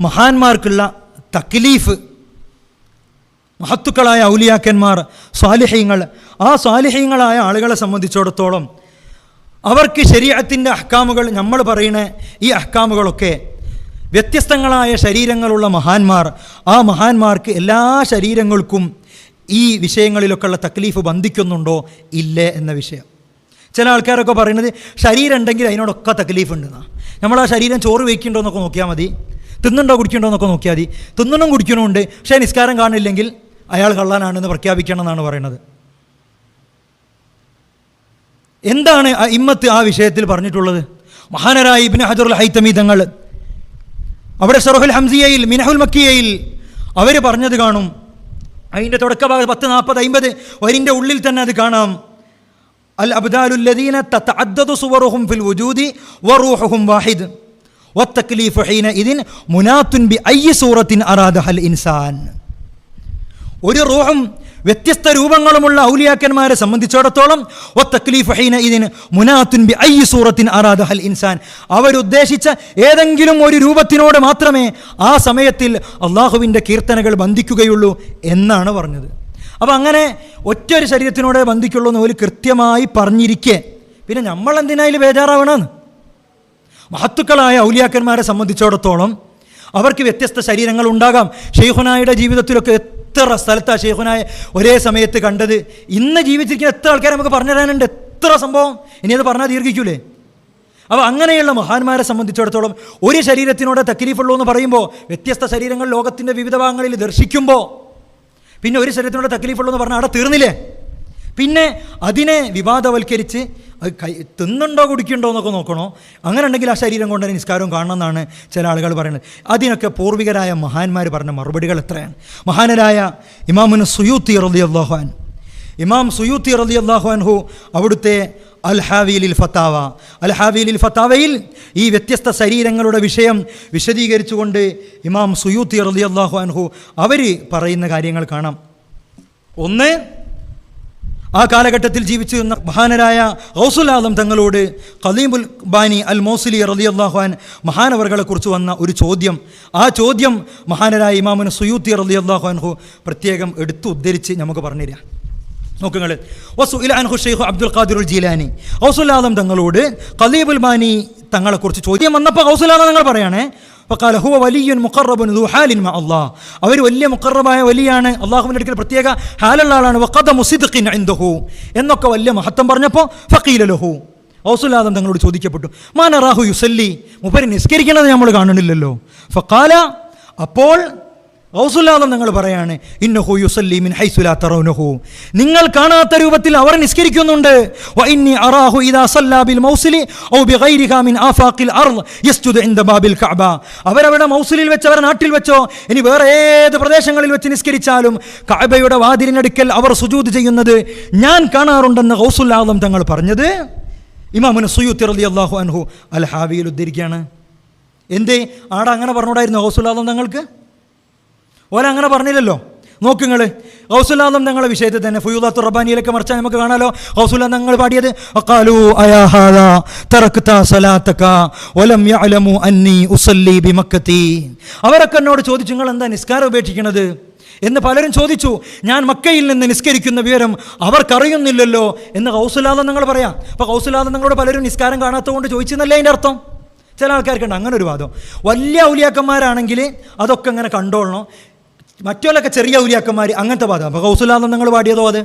മഹാന്മാർക്കുള്ള തക്ലീഫ് മഹത്തുക്കളായ ഔലിയാക്കന്മാർ സ്വാലിഹ്യങ്ങൾ ആ സ്വാലിഹ്യങ്ങളായ ആളുകളെ സംബന്ധിച്ചിടത്തോളം അവർക്ക് ശരീരത്തിന്റെ അഹ്കാമുകൾ നമ്മൾ പറയുന്ന ഈ അഹ്കാമുകളൊക്കെ വ്യത്യസ്തങ്ങളായ ശരീരങ്ങളുള്ള മഹാന്മാർ ആ മഹാന്മാർക്ക് എല്ലാ ശരീരങ്ങൾക്കും ഈ വിഷയങ്ങളിലൊക്കെയുള്ള തക്ലീഫ് ബന്ധിക്കുന്നുണ്ടോ ഇല്ലേ എന്ന വിഷയം. ചില ആൾക്കാരൊക്കെ പറയുന്നത് ശരീരം ഉണ്ടെങ്കിൽ അതിനോടൊക്കെ തക്ലീഫ് ഉണ്ടെന്നാണ് നമ്മൾ ആ ശരീരം ചോറ് വയ്ക്കുന്നുണ്ടോ എന്നൊക്കെ നോക്കിയാൽ മതി. തിന്നുണ്ടോ കുടിക്കണ്ടോ എന്നൊക്കെ നോക്കിയാൽ മതി. തിന്നണം കുടിക്കണമുണ്ട് പക്ഷേ നിസ്കാരം കാണില്ലെങ്കിൽ അയാൾ കള്ളാനാണെന്ന് പ്രഖ്യാപിക്കണം എന്നാണ് പറയുന്നത്. എന്താണ് ഇമ്മത്ത് ആ വിഷയത്തിൽ പറഞ്ഞിട്ടുള്ളത്? മഹാനരായ ഇബ്നു ഹജറുൽ ഹൈത്തമി തങ്ങൾ അവിടെ ഷറഹുൽ ഹംസിയയിൽ മിനഹുൽ മക്കിയയിൽ അവർ പറഞ്ഞത് കാണും. അതിന്റെ ഭാഗം പത്ത് നാൽപ്പത് അമ്പത് വരിന്റെ ഉള്ളിൽ തന്നെ അത് കാണാം. അൽ അബ്ദാലുല്ലദീന തതഅദ്ദദു സുവറുഹും ഫിൽ വജൂദി വറൂഹുഹും വാഹിദ്. ബി ഐ സൂറത്തിൻ അറാദഹൽ ഇൻസാൻ. ഒരു റൂഹും വ്യത്യസ്ത രൂപങ്ങളുമുള്ള ഔലിയാക്കന്മാരെ സംബന്ധിച്ചിടത്തോളം ഒ ഇതിന് മുനാത്തുൻ ബി ഐ സൂറത്തിൻ അറാദ ഹൽ ഇൻസാൻ. അവരുദ്ദേശിച്ച ഏതെങ്കിലും ഒരു രൂപത്തിനോട് മാത്രമേ ആ സമയത്തിൽ അള്ളാഹുവിന്റെ കീർത്തനകൾ ബന്ധിക്കുകയുള്ളൂ എന്നാണ് പറഞ്ഞത്. അപ്പോൾ അങ്ങനെ ഒറ്റ ഒരു ശരീരത്തിനോടെ ബന്ധിക്കുള്ളൂ എന്ന് ഒരു കൃത്യമായി പറഞ്ഞിരിക്കെ. പിന്നെ നമ്മളെന്തിനായാലും ബേജാറാവണമെന്ന് മഹത്തുക്കളായ ഔലിയാക്കന്മാരെ സംബന്ധിച്ചിടത്തോളം അവർക്ക് വ്യത്യസ്ത ശരീരങ്ങൾ ഉണ്ടാകാം. ഷെയ്ഖുനായുടെ ജീവിതത്തിലൊക്കെ എത്ര സ്ഥലത്താണ് ഷെയ്ഖുനായ ഒരേ സമയത്ത് കണ്ടത്? ഇന്ന് ജീവിച്ചിരിക്കുന്ന എത്ര ആൾക്കാരെ നമുക്ക് പറഞ്ഞു തരാനുണ്ട്? എത്ര സംഭവം? ഇനി അത് പറഞ്ഞാൽ ദീർഘിക്കൂലേ? അപ്പോൾ അങ്ങനെയുള്ള മഹാന്മാരെ സംബന്ധിച്ചിടത്തോളം ഒരു ശരീരത്തിനോട് തക്ലീഫുള്ളൂ എന്ന് പറയുമ്പോൾ വ്യത്യസ്ത ശരീരങ്ങൾ ലോകത്തിന്റെ വിവിധ ഭാഗങ്ങളിൽ ദർശിക്കുമ്പോൾ പിന്നെ ഒരു ശരീരത്തിനോട് തക്കിലീഫുള്ളൂ എന്ന് പറഞ്ഞാൽ അവിടെ തീർന്നില്ലേ? പിന്നെ അതിനെ വിവാദവൽക്കരിച്ച് അത് കൈ തിന്നുണ്ടോ കുടിക്കുന്നുണ്ടോ എന്നൊക്കെ നോക്കണോ? അങ്ങനെ ഉണ്ടെങ്കിൽ ആ ശരീരം കൊണ്ട് നിസ്കാരവും കാണണമെന്നാണ് ചില ആളുകൾ പറയുന്നത്. അതിനൊക്കെ പൂർവികരായ മഹാന്മാർ പറഞ്ഞ മറുപടികൾ എത്രയാണ്? മഹാനരായ ഇമാമുന് സുയൂത്തി റലി അള്ളാഹുൻ ഇമാം സുയൂത്തി റലി അള്ളാഹുഅൻഹു അവിടുത്തെ അൽ ഹാവീലിൽ ഫത്താവ. അൽ ഹാവീലിൽ ഫത്താവയിൽ ഈ വ്യത്യസ്ത ശരീരങ്ങളുടെ വിഷയം വിശദീകരിച്ചുകൊണ്ട് ഇമാം സുയൂത്തി റലി അള്ളാഹു അൻഹു അവർ പറയുന്ന കാര്യങ്ങൾ കാണാം. ഒന്ന് ആ കാലഘട്ടത്തിൽ ജീവിച്ചിരുന്ന മഹാനരായ ആലം തങ്ങളോട് കലീമുൽ ബാനി അൽ മോസിലി റലി അള്ളാഹുഹാൻ മഹാനവറുകളെ കുറിച്ച് വന്ന ഒരു ചോദ്യം. ആ ചോദ്യം മഹാനരായ ഇമാമുൻ സുയൂത്തി റലി അള്ളാഹുഹാൻഹു പ്രത്യേകം എടുത്തു ഉദ്ധരിച്ച് നമുക്ക് പറഞ്ഞുതരാം. നോക്കുങ്ങൾ വസു അൻഹു ഷെയ്ഖു അബ്ദുൽ ഖാദിറുൽ ജീലാനി. ആലം തങ്ങളോട് കലീബുൽ ബാനി തങ്ങളെക്കുറിച്ച് ചോദ്യം വന്നപ്പോൾ ആലം തങ്ങൾ പറയാണ് ഫക്കാല ഹുവ വലിയ മുക്കറബൻ ദുഹാലിൻ മ അള്ളാഹ് അവർ വലിയ മുക്കറബായ വലിയാണ്. അള്ളാഹുവിന്റെ അടുക്കൽ പ്രത്യേക ഹാലുള്ള ആളാണ്. വക്കത മുസിദ്ഖിൻ ഇൻദഹു. എന്നൊക്കെ വലിയ മഹത്വം പറഞ്ഞപ്പോൾ ഫക്കീലലഹു ഔസുല്ലാദം തങ്ങളോട് ചോദിക്കപ്പെട്ടു. മാനറാഹു യുസല്ലി? മുപ്പര് നിസ്കരിക്കണത് നമ്മൾ കാണണില്ലല്ലോ ഫക്കാല അപ്പോൾ ഔസുല്ലാദം നിങ്ങൾ പറയാണ് ഇന്നഹു യുസല്ലിമിൻ ഹൈസുലാ തറൗനഹു. നിങ്ങൾ കാണാത്ത രൂപത്തിൽ അവർ നിസ്കരിക്കുന്നുണ്ട്. വഇന്നി അറാഹു ഇദാ സല്ലാ ബിൽ മൗസിലി ഔ ബിഗൈരിഹാ മിൻ ആഫാഖിൽ അർൾ യസ്ജുദു ഇൻദ ബാബിൽ കഅബ. അവരവിടെ മൗസിലിൽ വെച്ച് അവരുടെ നാട്ടിൽ വെച്ചോ? ഇനി വേറെ ഏത് പ്രദേശങ്ങളിൽ വെച്ച് നിസ്കരിച്ചാലും കഅബയുടെ വാതിലിനടുക്കൽ അവർ സുജൂദ് ചെയ്യുന്നത് ഞാൻ കാണാറുണ്ടെന്ന് ഔസുല്ലാദം തങ്ങൾ പറഞ്ഞത്. ഇമാമുന് സുയൂത്തി റളിയല്ലാഹു അൻഹു അൽ ഹാവിയിൽ ഉദ്ധരിക്കുകയാണ്. എന്തേ? ആടെ അങ്ങനെ പറഞ്ഞൂടായിരുന്നു ഔസുല്ലാദം തങ്ങൾക്ക്? ഓല അങ്ങനെ പറഞ്ഞില്ലല്ലോ നോക്കുങ്ങൾ ഹൗസുല്ലാദം ഞങ്ങളുടെ വിഷയത്തിൽ തന്നെ ഫുയൂദാത്തു റബാനിയിലൊക്കെ മറിച്ചാൽ നമുക്ക് കാണാലോ. ഹൗസുല്ലാ ഞങ്ങൾ പാടിയത് തറക്ത യഅലമു അന്നി അവരൊക്കെ എന്നോട് ചോദിച്ചു നിങ്ങൾ എന്താ നിസ്കാരം ഉപേക്ഷിക്കണത് എന്ന് പലരും ചോദിച്ചു ഞാൻ മക്കയിൽ നിന്ന് നിസ്കരിക്കുന്ന വിവരം അവർക്കറിയുന്നില്ലല്ലോ. എന്ന് കൗസുലാദം നിങ്ങൾ പറയാം. അപ്പോൾ കൗസുലാദം നിങ്ങളോട് പലരും നിസ്കാരം കാണാത്തതുകൊണ്ട് ചോദിച്ചെന്നല്ലേ അതിന്റെ അർത്ഥം? ചില ആൾക്കാർക്കുണ്ട് അങ്ങനെ ഒരു വാദം. വലിയ ഔലിയാക്കന്മാരാണെങ്കിൽ അതൊക്കെ അങ്ങനെ കണ്ടോളണം. മറ്റുള്ളൊക്കെ ചെറിയ ഔലിയാക്കന്മാർ അങ്ങനത്തെ വാദം അപ്പോൾ കൗസുലാദം നിങ്ങൾ പാടിയതോ അത്?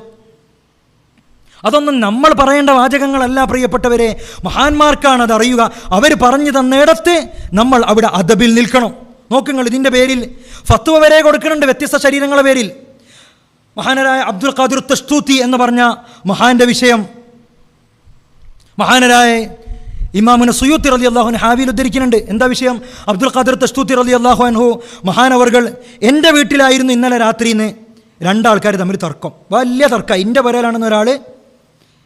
അതൊന്നും നമ്മൾ പറയേണ്ട വാചകങ്ങളല്ല പ്രിയപ്പെട്ടവരെ. മഹാന്മാർക്കാണ് അത് അറിയുക. അവർ പറഞ്ഞു തന്നിടത്ത് നമ്മൾ അവിടെ അദബിൽ നിൽക്കണം. നോക്കുങ്ങൾ ഇതിന്റെ പേരിൽ. ഫത്വ വരെ കൊടുക്കുന്നുണ്ട് വ്യത്യസ്ത ശരീരങ്ങളുടെ പേരിൽ. മഹാനരായ അബ്ദുൽ ഖാദിർ തസ്തൂത്തി എന്ന് പറഞ്ഞ മഹാന്റെ വിഷയം. മഹാനരായ ഇമാമിന് സുയൂത്തി റലി അള്ളാഹുൻ ഹാവിയിൽ ഉദ്ധരിക്കുന്നുണ്ട്. എന്താ വിഷയം? അബ്ദുൽ ഖാദർ തസ്തൂത്തി റലി അള്ളാഹു അൻഹു മഹാനവർകൾ എന്റെ വീട്ടിലായിരുന്നു ഇന്നലെ രാത്രിന്ന്. രണ്ടാൾക്കാർ തമ്മിൽ തർക്കം. വലിയ തർക്കം. എന്റെ പുരയിലാണെന്ന് ഒരാൾ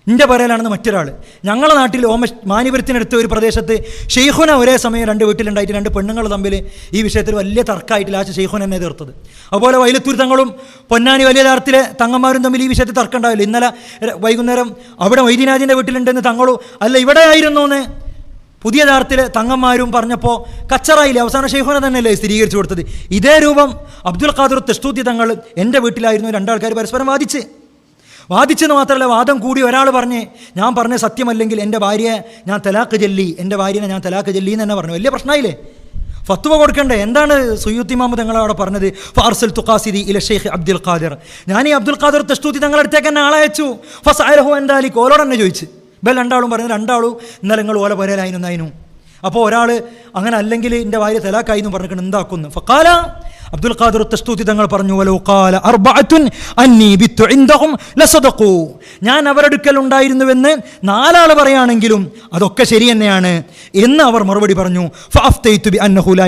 എന്റെ പറയലാണെന്ന് മറ്റൊരാൾ ഞങ്ങളുടെ നാട്ടിൽ ഓമ മാനിപുരത്തിനടുത്ത് ഒരു പ്രദേശത്ത് ഷെയ്ഖുന ഒരേ സമയം രണ്ട് വീട്ടിലുണ്ടായിട്ട് രണ്ട് പെണ്ണുങ്ങൾ തമ്മിൽ ഈ വിഷയത്തിൽ വലിയ തർക്കമായിട്ട് ലാസ്റ്റ് ഷെയ്ഖുൻ എന്നെ തീർത്തത് അതുപോലെ വൈലത്തൂർ തങ്ങളും പൊന്നാനി വലിയ താരത്തിലെ തങ്ങന്മാരും തമ്മിൽ ഈ വിഷയത്തിൽ തർക്കം ഉണ്ടാവില്ല. ഇന്നലെ വൈകുന്നേരം അവിടെ വൈദ്യനാഥിന്റെ വീട്ടിലുണ്ടെന്ന് തങ്ങളും അല്ല ഇവിടെ ആയിരുന്നു എന്ന് പുതിയ താരത്തിലെ തങ്ങന്മാരും പറഞ്ഞപ്പോൾ കച്ചറായില്ലേ അവസാന ഷെയ്ഖുന തന്നെയല്ലേ സ്ഥിരീകരിച്ചു കൊടുത്തത്. ഇതേ രൂപം അബ്ദുൽ ഖാദർ തെസ്തൂത്തി തങ്ങൾ എന്റെ വീട്ടിലായിരുന്നു രണ്ടാൾക്കാർ പരസ്പരം വാദിച്ച്. വാദിച്ചെന്ന് മാത്രമല്ല വാദം കൂടി ഒരാൾ പറഞ്ഞ് ഞാൻ പറഞ്ഞ സത്യമല്ലെങ്കിൽ എന്റെ ഭാര്യയെ ഞാൻ തലാക്ക് ചെല്ലി എന്റെ ഭാര്യനെ ഞാൻ തലാക്ക് ചെല്ലി എന്ന് തന്നെ പറഞ്ഞു. വലിയ പ്രശ്നമായില്ലേ? ഫത്വ കൊടുക്കണ്ടേ? എന്താണ് സുയൂത്തി മാമു തങ്ങളവിടെ പറഞ്ഞത്? ഫാർസൽ തുഖാസിദി ഇല ഷെയ്ഖ് അബ്ദുൽ ഖാദിർ. ഞാൻ ഈ അബ്ദുൽ ഖാദിർ തസ്തൂത്തി തങ്ങളടുത്തേക്ക് എന്നെ ആളയച്ചു. അയച്ചു ഫസ് അയലഹു എന്തായാലും ഓരോട് തന്നെ ചോദിച്ചു. ബെൽ രണ്ടാളും പറഞ്ഞു രണ്ടാളും ഇന്നലെ നിങ്ങൾ ഓല പോരലായിരുന്നു അപ്പോൾ ഒരാൾ അങ്ങനെ അല്ലെങ്കിൽ എന്റെ ഭാര്യ തലാക്കായി എന്ന് പറഞ്ഞിട്ട് എന്താക്കുന്നു? ഫക്കാല അബ്ദുൽ ഖാദിർ തസ്തൂതി തങ്ങൾ പറഞ്ഞു ഖാല അർബഅത്തുൻ ലസദഖു. ഞാൻ അവരെടുക്കൽ ഉണ്ടായിരുന്നുവെന്ന് നാലാൾ പറയുകയാണെങ്കിലും അതൊക്കെ ശരി തന്നെയാണ്. എന്ന് അവർ മറുപടി പറഞ്ഞു ഫഅഫ്തൈതു ബി അന്നഹു ലാ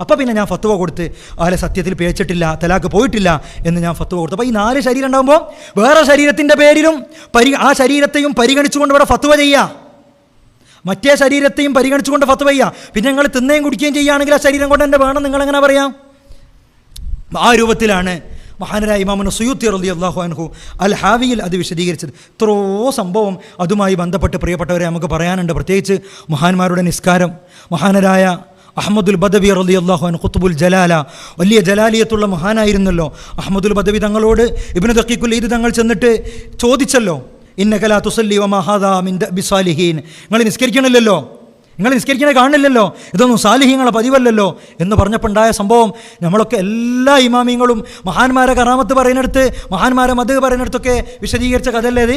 അപ്പോൾ പിന്നെ ഞാൻ ഫത്വ കൊടുത്ത് അവരെ സത്യത്തിൽ പേച്ചിട്ടില്ല തലാക്ക് പോയിട്ടില്ല എന്ന് ഞാൻ ഫത്വ കൊടുത്തു. അപ്പോൾ ഈ നാല് ശരീരം ഉണ്ടാകുമ്പോൾ വേറെ ശരീരത്തിന്റെ പേരിലും പരി ആ ശരീരത്തെയും പരിഗണിച്ചുകൊണ്ട് ഇവിടെ ഫത്വ ചെയ്യാം. മറ്റേ ശരീരത്തെയും പരിഗണിച്ചുകൊണ്ട് ഫത്ത് വയ്യ പിന്നെ നിങ്ങൾ തിന്നുകയും കുടിക്കുകയും ചെയ്യുകയാണെങ്കിൽ ആ ശരീരം കൊണ്ട് എന്റെ വേണം നിങ്ങളെങ്ങനെ പറയാം? ആ രൂപത്തിലാണ് മഹാനരായ ഇമാമുന സുയൂത്തി റലി അള്ളാഹു അൻഹു അൽ ഹാവിയിൽ അത് വിശദീകരിച്ചത്. എത്രയോ സംഭവം അതുമായി ബന്ധപ്പെട്ട് പ്രിയപ്പെട്ടവരെ നമുക്ക് പറയാനുണ്ട്. പ്രത്യേകിച്ച് മഹാന്മാരുടെ നിസ്കാരം. മഹാനരായ അഹമ്മദുൽ ബദബി റലി അള്ളാഹു അൻ ഖുത്തുബുൽ ജലാല. വലിയ ജലാലിയത്തുള്ള മഹാനായിരുന്നല്ലോ. അഹമ്മദുൽ ബദബി തങ്ങളോട് ഇബിന് തക്കീക്കുൽ ഇത് തങ്ങൾ ചെന്നിട്ട് ചോദിച്ചല്ലോ. ഇന്നകലാ തുസല്ലി വമഹാദാ മിൻ ബിസാലിഹീൻ നിങ്ങൾ നിസ്കരിക്കണില്ലല്ലോ? നിങ്ങൾ നിസ്കരിക്കണേ കാണില്ലല്ലോ ഇതൊന്നും സാലിഹ്യങ്ങളെ പതിവല്ലല്ലോ? എന്ന് പറഞ്ഞപ്പോൾ ഉണ്ടായ സംഭവം നമ്മളൊക്കെ എല്ലാ ഇമാമിങ്ങളും മഹാന്മാരെ കറാമത്ത് പറയുന്നിടത്ത് മഹാന്മാരെ മത് പറയുന്നിടത്തൊക്കെ വിശദീകരിച്ച കഥയല്ലേ ഇത്?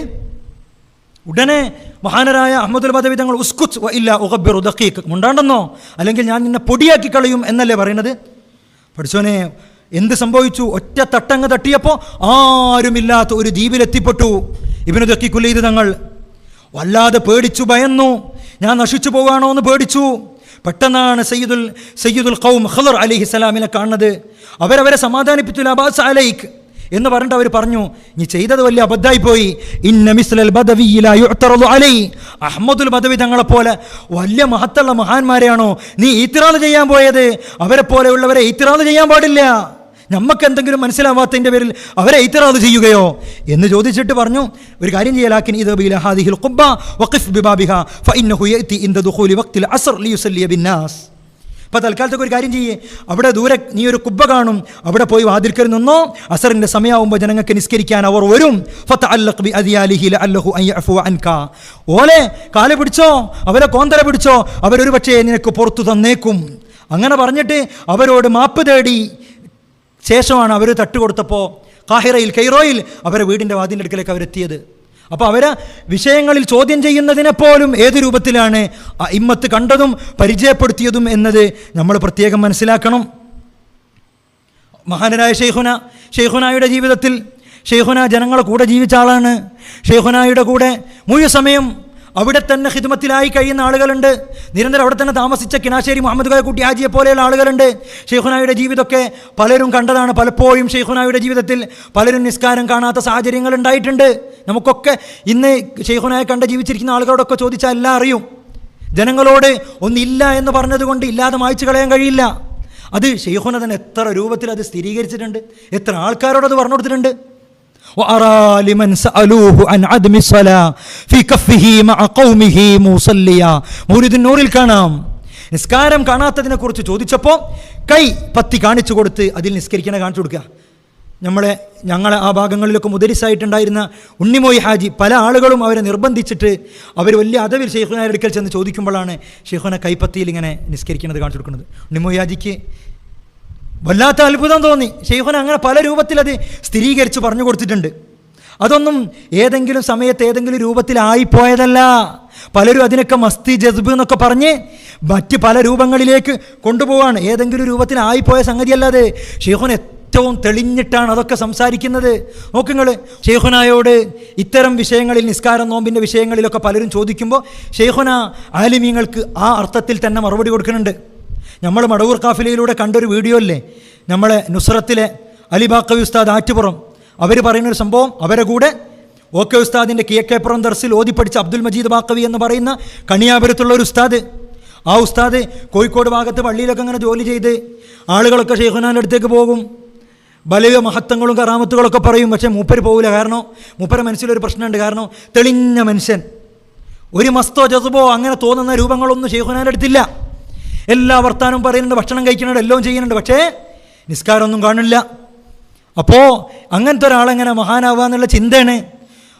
ഉടനെ മഹാനരായ അഹമ്മദുൽ ബദവി തങ്ങൾ ഉസ്കുച്ച് വ ഇല്ല ഉഗബിർ ഉദക്കീക്ക് മുണ്ടാണ്ടെന്നോ? അല്ലെങ്കിൽ ഞാൻ നിന്നെ പൊടിയാക്കി കളയും എന്നല്ലേ പറയുന്നത്? പഠിച്ചോനെ എന്ത് സംഭവിച്ചു? ഒറ്റ തട്ടങ്ങ് തട്ടിയപ്പോൾ ആരുമില്ലാത്ത ഒരു ദ്വീപിലെത്തിപ്പെട്ടു. ഇവന് ദക്കി ഇത് തങ്ങൾ. വല്ലാതെ പേടിച്ചു ഭയന്നു. ഞാൻ നശിച്ചു പോകാണോ എന്ന് പേടിച്ചു. പെട്ടെന്നാണ് സയ്യിദുൽ സയ്യിദുൽ ഖൗം ഖദർ അലിഹി സ്വലാമിനെ കാണുന്നത്. അവരവരെ സമാധാനിപ്പിച്ചു അബാസ് അലൈക്ക് എന്ന് പറഞ്ഞിട്ട് അവർ പറഞ്ഞു നീ ചെയ്തത് വലിയ അലൈ. അഹമ്മദുൽ ബദവി തങ്ങളെ പോലെ വലിയ മഹത്തുള്ള മഹാന്മാരെയാണോ നീ ഈത്തിറാദ് ചെയ്യാൻ പോയത്? അവരെ പോലെയുള്ളവരെ ഈത്തിറാദ് ചെയ്യാൻ പാടില്ല. നമുക്ക് എന്തെങ്കിലും മനസ്സിലാവാത്തതിന്റെ പേരിൽ അവരെ ഇത്തറാത് ചെയ്യുകയോ എന്ന് ചോദിച്ചിട്ട് പറഞ്ഞു ഒരു കാര്യം ചെയ്യലാക്കിൻ ഇത് ബിലഹാദിഹിൽ ഖുബ്ബ വഖ്തിൽ അസ്ർ തൽക്കാലത്തൊക്കെ ഒരു കാര്യം ചെയ്യേ അവിടെ ദൂരെ നീ ഒരു കുബ്ബ കാണും അവിടെ പോയി വാതിൽക്കൽ നിന്നോ അസറിന്റെ സമയമാകുമ്പോൾ ജനങ്ങൾക്ക് നിസ്കരിക്കാൻ അവർ വരും. ഓലെ കാൽ പിടിച്ചോ അവരെ കോന്തര പിടിച്ചോ അവരൊരു പക്ഷേ നിനക്ക് പുറത്തു തന്നേക്കും. അങ്ങനെ പറഞ്ഞിട്ട് അവരോട് മാപ്പ് തേടി ശേഷമാണ് അവർ തട്ടുകൊടുത്തപ്പോൾ കാഹിറയിൽ കൈറോയിൽ അവരെ വീടിന്റെ വാതിന്റെ അടുക്കലേക്ക് അവരെത്തിയത് അപ്പോൾ അവർ വിഷയങ്ങളിൽ ചോദ്യം ചെയ്യുന്നതിനെപ്പോലും ഏത് രൂപത്തിലാണ് ഇമ്മത്ത് കണ്ടതും പരിചയപ്പെടുത്തിയതും എന്നത് നമ്മൾ പ്രത്യേകം മനസ്സിലാക്കണം. മഹാനരായ ഷെയ്ഖുന ഷെയ്ഖുനായുടെ ജീവിതത്തിൽ ഷെയ്ഖുന ജനങ്ങളെ കൂടെ ജീവിച്ച ആളാണ്. ഷെയ്ഖുനായുടെ കൂടെ മുഴുവൻ സമയം അവിടെ തന്നെ ഹിദ്മത്തിലായി കഴിയുന്ന ആളുകളുണ്ട്. നിരന്തരം അവിടെ തന്നെ താമസിച്ച കിനാശ്ശേരി മുഹമ്മദ് കുട്ടി ഹാജിയെ പോലെയുള്ള ആളുകളുണ്ട്. ഷെയ്ഖുനായുടെ ജീവിതമൊക്കെ പലരും കണ്ടതാണ്. പലപ്പോഴും ഷെയ്ഖുനായുടെ ജീവിതത്തിൽ പലരും നിസ്കാരം കാണാത്ത സാഹചര്യങ്ങൾ ഉണ്ടായിട്ടുണ്ട്. നമുക്കൊക്കെ ഇന്ന് ഷെയ്ഖുനായെ കണ്ട ജീവിച്ചിരിക്കുന്ന ആളുകളോടൊക്കെ ചോദിച്ചാൽ എല്ലാം അറിയും. ജനങ്ങളോട് ഒന്നില്ല എന്ന് പറഞ്ഞതുകൊണ്ട് ഇല്ലാതെ മായ്ച്ചു കളയാൻ കഴിയില്ല. അത് ഷെയ്ഖുന തന്നെ എത്ര രൂപത്തിൽ അത് സ്ഥിരീകരിച്ചിട്ടുണ്ട്. എത്ര ആൾക്കാരോടത് പറഞ്ഞു കൊടുത്തിട്ടുണ്ട് وأرى لمن سألوه عن عدم الصلاة في كفه مع قومه مصليا മൗലിദ് നൂറിൽ കാണാം നിസ്കാരം കാണാത്തതിനെ കുറിച്ച് ചോദിച്ചപ്പോൾ കൈ പത്തി കാണിച്ചു കൊടുത്ത് അതിൽ നിസ്കരിക്കണ കാണിച്ചു കൊടുക്കുക നമ്മളെ ഞങ്ങളെ ആ ഭാഗങ്ങളിലൊക്കെ മുദരിസായിട്ടുണ്ടായിരുന്ന ഉണ്ണിമോയി ഹാജി പല ആളുകളും അവരെ നിർബന്ധിച്ചിട്ട് അവർ വലിയ അതവിൽ ഷെയ്ഖുനായ അടുക്കൽ ചെന്ന് ചോദിക്കുമ്പോഴാണ് ഷെയ്ഖുന കൈപ്പത്തിയിൽ ഇങ്ങനെ നിസ്കരിക്കുന്നത് കാണിച്ചു കൊടുക്കുന്നത് ഉണ്ണിമോയി ഹാജിക്ക് വല്ലാത്ത അത്ഭുതം തോന്നി. ഷെയ്ഖുന അങ്ങനെ പല രൂപത്തിൽ അത് സ്ഥിരീകരിച്ച് പറഞ്ഞു കൊടുത്തിട്ടുണ്ട്. അതൊന്നും ഏതെങ്കിലും സമയത്ത് ഏതെങ്കിലും രൂപത്തിലായിപ്പോയതല്ല പലരും അതിനൊക്കെ മസ്തി ജസ്ബ് എന്നൊക്കെ പറഞ്ഞ് മറ്റ് പല രൂപങ്ങളിലേക്ക് കൊണ്ടുപോവാണ്. ഏതെങ്കിലും രൂപത്തിലായിപ്പോയ സംഗതിയല്ലാതെ ഷെയ്ഖുൻ ഏറ്റവും തെളിഞ്ഞിട്ടാണ് അതൊക്കെ സംസാരിക്കുന്നത്. നോക്കുങ്ങൾ ഷെയ്ഖുനായോട് ഇത്തരം വിഷയങ്ങളിൽ നിസ്കാരം നോമ്പിന്റെ വിഷയങ്ങളിലൊക്കെ പലരും ചോദിക്കുമ്പോൾ ഷെയ്ഖുന ആലിമീങ്ങൾക്ക് ആ അർത്ഥത്തിൽ തന്നെ മറുപടി കൊടുക്കുന്നുണ്ട്. നമ്മൾ മടവൂർ കാഫിലയിലൂടെ കണ്ടൊരു വീഡിയോ അല്ലേ? നമ്മളെ നുസ്രത്തിലെ അലിബാക്കവി ഉസ്താദ് ആറ്റുപുറം. അവർ പറയുന്നൊരു സംഭവം അവരെ കൂടെ ഓക്കെ ഉസ്താദിന്റെ കിഴക്കേപ്പുറം ദർസിൽ ഓതി പഠിച്ച അബ്ദുൽ മജീദ് ബാക്കവി എന്ന് പറയുന്ന കണിയാപുരത്തുള്ള ഒരു ഉസ്താദ്. ആ ഉസ്താദ് കോഴിക്കോട് ഭാഗത്ത് പള്ളിയിലൊക്കെ അങ്ങനെ ജോലി ചെയ്ത് ആളുകളൊക്കെ ഷെയ്ഖുനാന്റെ അടുത്തേക്ക് പോകും. വലിയ മഹത്വങ്ങളും കറാമത്തുകളൊക്കെ പറയും. പക്ഷേ മൂപ്പര് പോകില്ല കാരണം മൂപ്പര മനസ്സിലൊരു പ്രശ്നമുണ്ട്. കാരണം തെളിഞ്ഞ മനുഷ്യൻ. ഒരു മസ്തോ ജസുബോ അങ്ങനെ തോന്നുന്ന രൂപങ്ങളൊന്നും ഷെയ്ഖുനാന്റെ അടുത്തില്ല. എല്ലാ വർത്താനവും പറയുന്നുണ്ട് ഭക്ഷണം കഴിക്കുന്നുണ്ട് എല്ലാം ചെയ്യുന്നുണ്ട്. പക്ഷേ നിസ്കാരമൊന്നും കാണില്ല അപ്പോൾ അങ്ങനത്തെ ഒരാളെങ്ങനെ മഹാനാവുക എന്നുള്ള ചിന്തയാണ്.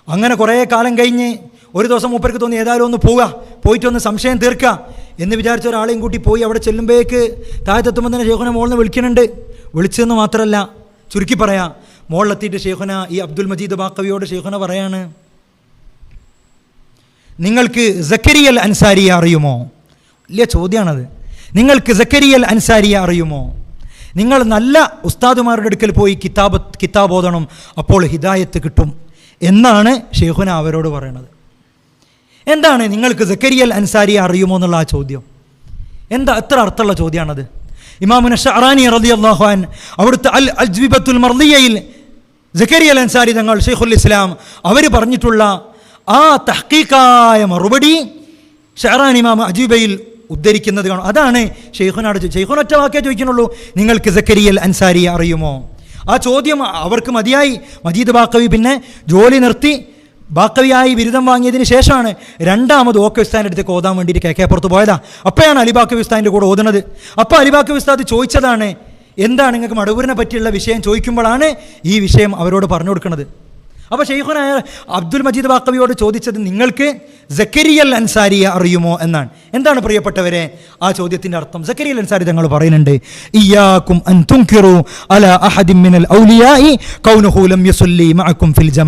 അങ്ങനെ കുറേ കാലം കഴിഞ്ഞ് ഒരു ദിവസം മൂപ്പർക്ക് തോന്നി ഏതായാലും ഒന്ന് പോവുക പോയിട്ട് ഒന്ന് സംശയം തീർക്കുക എന്ന് വിചാരിച്ച ഒരാളെയും കൂട്ടി പോയി അവിടെ ചെല്ലുമ്പോഴേക്ക് താഴത്തെത്തുമ്പോൾ തന്നെ ഷെയ്ഖുന മോളിനെ വിളിക്കുന്നുണ്ട്. വിളിച്ചതെന്ന് മാത്രമല്ല ചുരുക്കി പറയാ. മോളിലെത്തിയിട്ട് ശേഖന ഈ അബ്ദുൽ മജീദ് ബാക്കവിയോട് ശേഖന പറയാണ്. നിങ്ങൾക്ക് സക്കരിയൽ അൻസാരിയെ അറിയുമോ? വലിയ ചോദ്യമാണത് നിങ്ങൾക്ക് സക്കരിയൽ അൻസാരിയെ അറിയുമോ? നിങ്ങൾ നല്ല ഉസ്താദുമാരുടെ അടുക്കൽ പോയി കിതാബ് കിതാബ് ഓതണം അപ്പോൾ ഹിദായത്ത് കിട്ടും എന്നാണ് ഷെയ്ഖുന അവരോട് പറയണത്. എന്താണ് നിങ്ങൾക്ക് സക്കരിയൽ അൻസാരിയെ അറിയുമോ എന്നുള്ള ആ ചോദ്യം? എന്താ എത്ര അർത്ഥമുള്ള ചോദ്യമാണത് ഇമാമുന ഷറാനി റതി അള്ളാഹുൻ അവിടുത്തെ അൽ അജ്വിബത്തുൽ മർദിയയിൽ സക്കരിയൽ അൻസാരി തങ്ങൾ ഷെയ്ഖുൽ ഇസ്ലാം അവർ പറഞ്ഞിട്ടുള്ള ആ തഹ്ക്കീക്കായ മറുപടി ഷഹറാൻ ഇമാം അജീബയിൽ ഉദ്ധരിക്കുന്നത് കാണും. അതാണ് ഷെയ്ഖുനാട് ഷെയ്ഖുൻ ഒറ്റ വാക്കേ ചോദിക്കുന്നുള്ളൂ. നിങ്ങൾക്ക് സക്കരിയൽ അൻസാരിയെ അറിയുമോ? ആ ചോദ്യം അവർക്ക് മതിയായി. മജീദ് ബാക്കവി പിന്നെ ജോലി നിർത്തി ബാക്കവിയായി ബിരുദം വാങ്ങിയതിന് ശേഷമാണ് രണ്ടാമത് ഓക്കെ ഉസ്താന്റെ അടുത്തേക്ക് ഓതാൻ വേണ്ടിയിട്ട് കെ കെ പുറത്ത് പോയതാ. അപ്പോഴാണ് അലിബാക്കവി ഉസ്താദിന്റെ കൂടെ ഓതുന്നത്. അപ്പോൾ അലിബാക്കവി ഉസ്താദ് ചോദിച്ചതാണ് എന്താണ് നിങ്ങൾക്ക് മടവൂരിനെ പറ്റിയുള്ള വിഷയം ചോദിക്കുമ്പോഴാണ് ഈ വിഷയം അവരോട് പറഞ്ഞു കൊടുക്കുന്നത്? അപ്പോൾ ഷെയ്ഖുനായ അബ്ദുൽ മജീദ് വാക്കവിയോട് ചോദിച്ചത് നിങ്ങൾക്ക് ജക്കരിയൽ അൻസാരിയെ അറിയുമോ എന്നാണ്. എന്താണ് പ്രിയപ്പെട്ടവരെ? ആ ചോദ്യത്തിന്റെ അർത്ഥം ജക്കരിയൽ അൻസാരി തങ്ങൾ പറയുന്നുണ്ട് ഇയാക്കും അൻ മിനൽ ഫിൽ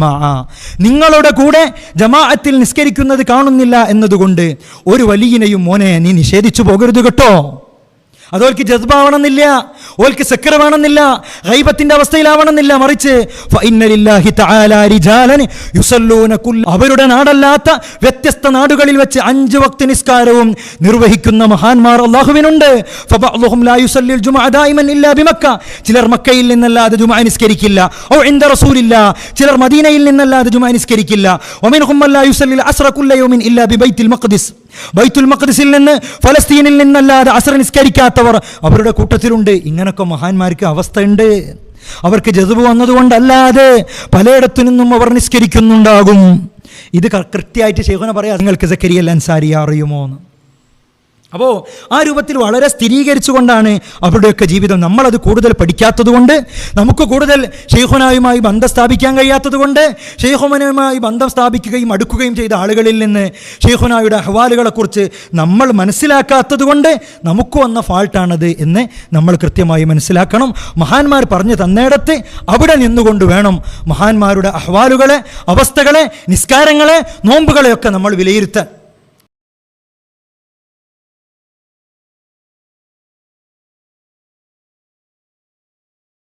നിങ്ങളുടെ കൂടെ ജമാഅത്തിൽ നിസ്കരിക്കുന്നത് കാണുന്നില്ല എന്നതുകൊണ്ട് ഒരു വലിയനെയും മോനെ നീ നിഷേധിച്ചു പോകരുത് കേട്ടോ. അതോൽക്ക് ജസ്ബാവണമെന്നില്ല ഓൽക്ക് സക്കർ വേണമെന്നില്ല ഗൈബത്തിന്റെ അവസ്ഥയിലാവണമെന്നില്ല. മറിച്ച് അവരുടെ നാടല്ലാത്ത വ്യത്യസ്ത നാടുകളിൽ വെച്ച് അഞ്ച് വക്ത നിസ്കാരവും നിർവഹിക്കുന്ന മഹാന്മാർ അള്ളാഹുവിനുണ്ട് ഇല്ലാ ചിലർ മക്കയിൽ നിന്നല്ലാതെ ജുമാ നിസ്കരിക്കില്ല. ഓ ഇൻദ റസൂലില്ല. ചിലർ മദീനയിൽ നിന്നല്ലാതെ ജുമാ നിസ്കരിക്കില്ല. ഒമിൻ മൻ ലാ യുസല്ലിൽ ബൈത്തിൽ ഇല്ലാ മഖ്ദിസ്. ബൈത്തുൽ മഖ്ദിസിൽ നിന്ന് ഫലസ്തീനിൽ നിന്നല്ലാതെ അസ്ര നിസ്കരിക്കാത്തവർ അവരുടെ കൂട്ടത്തിലുണ്ട്. ഇങ്ങനൊക്കെ മഹാന്മാർക്ക് അവസ്ഥയുണ്ട്. അവർക്ക് ജതുബ് വന്നതുകൊണ്ടല്ലാതെ പലയിടത്തു നിന്നും അവർ നിസ്കരിക്കുന്നുണ്ടാകും. ഇത് കൃത്യമായിട്ട് ശേഖന പറയാം നിങ്ങൾക്ക് സക്കരിയൽ അൻസാരി അറിയുമോ? എന്ന്. അപ്പോൾ ആ രൂപത്തിൽ വളരെ സ്ഥിരീകരിച്ചുകൊണ്ടാണ് അവരുടെയൊക്കെ ജീവിതം നമ്മളത് കൂടുതൽ പഠിക്കാത്തതുകൊണ്ട് നമുക്ക് കൂടുതൽ ഷെയ്ഖുനായുമായി ബന്ധം സ്ഥാപിക്കാൻ കഴിയാത്തതുകൊണ്ട് ഷെയ്ഖുമനുമായി ബന്ധം സ്ഥാപിക്കുകയും അടുക്കുകയും ചെയ്ത ആളുകളിൽ നിന്ന് ഷെയ്ഖുനായുടെ അഹ്വാലുകളെക്കുറിച്ച് നമ്മൾ മനസ്സിലാക്കാത്തതുകൊണ്ട് നമുക്ക് വന്ന ഫാൾട്ടാണത് എന്ന് നമ്മൾ കൃത്യമായി മനസ്സിലാക്കണം. മഹാന്മാർ പറഞ്ഞു തന്നിടത്ത് അവിടെ നിന്നുകൊണ്ട് വേണം മഹാന്മാരുടെ അഹ്വാലുകളെ അവസ്ഥകളെ നിസ്കാരങ്ങളെ നോമ്പുകളെയൊക്കെ നമ്മൾ വിലയിരുത്താൻ.